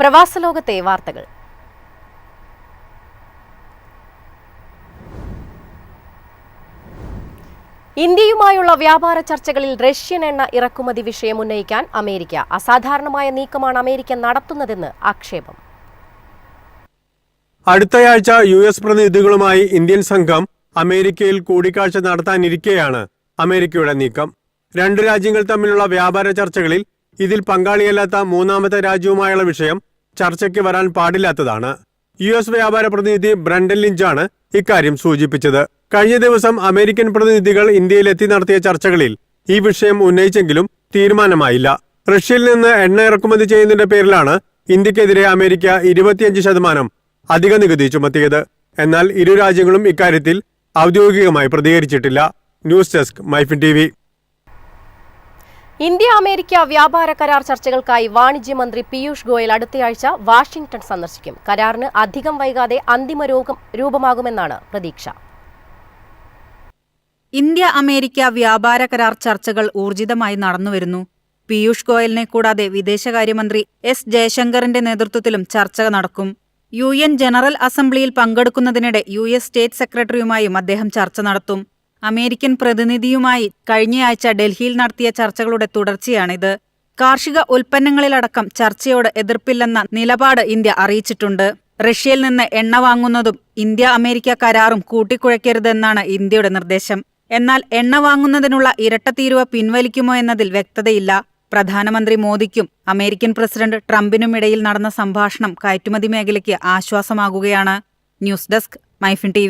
പ്രവാസലോകത്തെ വാർത്തകൾ. ഇന്ത്യയുമായുള്ള വ്യാപാര ചർച്ചകളിൽ റഷ്യൻ എണ്ണ ഇറക്കുമതി വിഷയം ഉന്നയിക്കാൻ അമേരിക്ക അസാധാരണമായ നീക്കമാണ് അമേരിക്ക നടത്തുന്നതെന്ന് ആക്ഷേപം. അടുത്തയാഴ്ച യു എസ് പ്രതിനിധികളുമായി ഇന്ത്യൻ സംഘം അമേരിക്കയിൽ കൂടിക്കാഴ്ച നടത്താനിരിക്കെയാണ് അമേരിക്കയുടെ നീക്കം. രണ്ട് രാജ്യങ്ങൾ തമ്മിലുള്ള വ്യാപാര ചർച്ചകളിൽ ഇതിൽ പങ്കാളിയല്ലാത്ത മൂന്നാമത്തെ രാജ്യവുമായുള്ള വിഷയം ചർച്ചയ്ക്ക് വരാൻ പാടില്ലാത്തതാണ്. യു എസ് വ്യാപാര പ്രതിനിധി ബ്രണ്ടൻ ലിഞ്ചാണ് ഇക്കാര്യം സൂചിപ്പിച്ചത്. കഴിഞ്ഞ ദിവസം അമേരിക്കൻ പ്രതിനിധികൾ ഇന്ത്യയിലെത്തി നടത്തിയ ചർച്ചകളിൽ ഈ വിഷയം ഉന്നയിച്ചെങ്കിലും തീരുമാനമായില്ല. റഷ്യയിൽ നിന്ന് എണ്ണ ഇറക്കുമതി ചെയ്യുന്നതിന്റെ പേരിലാണ് ഇന്ത്യക്കെതിരെ അമേരിക്ക ഇരുപത്തിയഞ്ച് ശതമാനം അധിക നികുതി ചുമത്തിയത്. എന്നാൽ ഇരു രാജ്യങ്ങളും ഇക്കാര്യത്തിൽ ഔദ്യോഗികമായി പ്രതികരിച്ചിട്ടില്ല. News desk Myfin T India America വ്യാപാര കരാർ ചർച്ചകൾക്കായി വാണിജ്യമന്ത്രി പീയൂഷ് ഗോയൽ അടുത്തയാഴ്ച വാഷിംഗ്ടൺ സന്ദർശിക്കും. കരാറിന് അധികം വൈകാതെ അന്തിമ രോഗം രൂപമാകുമെന്നാണ് പ്രതീക്ഷ. ഇന്ത്യ അമേരിക്ക വ്യാപാര കരാർ ചർച്ചകൾ ഊർജിതമായി നടന്നുവരുന്നു. പീയൂഷ് ഗോയലിനെ കൂടാതെ വിദേശകാര്യമന്ത്രി എസ് ജയശങ്കറിന്റെ നേതൃത്വത്തിലും ചർച്ച നടക്കും. യു എൻ ജനറൽ അസംബ്ലിയിൽ പങ്കെടുക്കുന്നതിനിടെ യു എസ് സ്റ്റേറ്റ് സെക്രട്ടറിയുമായും അദ്ദേഹം ചർച്ച നടത്തും. അമേരിക്കൻ പ്രതിനിധിയുമായി കഴിഞ്ഞയാഴ്ച ഡൽഹിയിൽ നടത്തിയ ചർച്ചകളുടെ തുടർച്ചയാണിത്. കാർഷിക ഉൽപ്പന്നങ്ങളിലടക്കം ചർച്ചയോട് എതിർപ്പില്ലെന്ന നിലപാട് ഇന്ത്യ അറിയിച്ചിട്ടുണ്ട്. റഷ്യയിൽ നിന്ന് എണ്ണ വാങ്ങുന്നതും ഇന്ത്യ അമേരിക്ക കരാറും കൂട്ടിക്കുഴയ്ക്കരുതെന്നാണ് ഇന്ത്യയുടെ നിർദ്ദേശം. എന്നാൽ എണ്ണ വാങ്ങുന്നതിനുള്ള ഇരട്ട തീരുവ പിൻവലിക്കുമോ എന്നതിൽ വ്യക്തതയില്ല. പ്രധാനമന്ത്രി മോദിക്കും അമേരിക്കൻ പ്രസിഡന്റ് ട്രംപിനും ഇടയിൽ നടന്ന സംഭാഷണം കയറ്റുമതി മേഖലയ്ക്ക് ആശ്വാസമാകുകയാണ്. ന്യൂസ് ഡെസ്ക് മൈഫിൻ ടി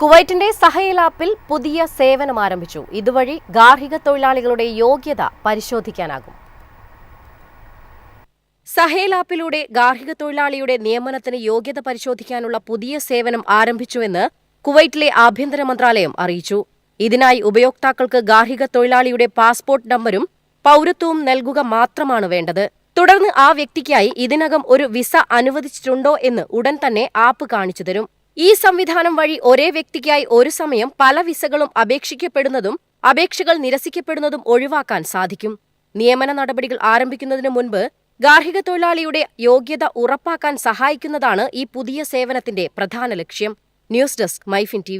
കുവൈറ്റിന്റെ സഹയിൽ ആപ്പിൽ പുതിയ സേവനം ആരംഭിച്ചു. ഇതുവഴി ഗാർഹിക തൊഴിലാളികളുടെ യോഗ്യത പരിശോധിക്കാനാകും. സഹേൽ ആപ്പിലൂടെ ഗാർഹിക തൊഴിലാളിയുടെ നിയമനത്തിന് യോഗ്യത പരിശോധിക്കാനുള്ള പുതിയ സേവനം ആരംഭിച്ചുവെന്ന് കുവൈറ്റിലെ ആഭ്യന്തര മന്ത്രാലയം അറിയിച്ചു. ഇതിനായി ഉപയോക്താക്കൾക്ക് ഗാർഹിക തൊഴിലാളിയുടെ പാസ്പോർട്ട് നമ്പരും പൗരത്വവും നൽകുക മാത്രമാണ് വേണ്ടത്. തുടർന്ന് ആ വ്യക്തിക്കായി ഇതിനകം ഒരു വിസ അനുവദിച്ചിട്ടുണ്ടോ എന്ന് ഉടൻ തന്നെ ആപ്പ് കാണിച്ചു തരും. ഈ സംവിധാനം വഴി ഒരേ വ്യക്തിക്കായി ഒരു സമയം പല വിസകളും അപേക്ഷിക്കപ്പെടുന്നതും അപേക്ഷകൾ നിരസിക്കപ്പെടുന്നതും ഒഴിവാക്കാൻ സാധിക്കും. നിയമന നടപടികൾ ആരംഭിക്കുന്നതിനു മുൻപ് ഗാർഹിക തൊഴിലാളിയുടെ യോഗ്യത ഉറപ്പാക്കാൻ സഹായിക്കുന്നതാണ് ഈ പുതിയ സേവനത്തിന്റെ പ്രധാന ലക്ഷ്യം. News desk MyFin T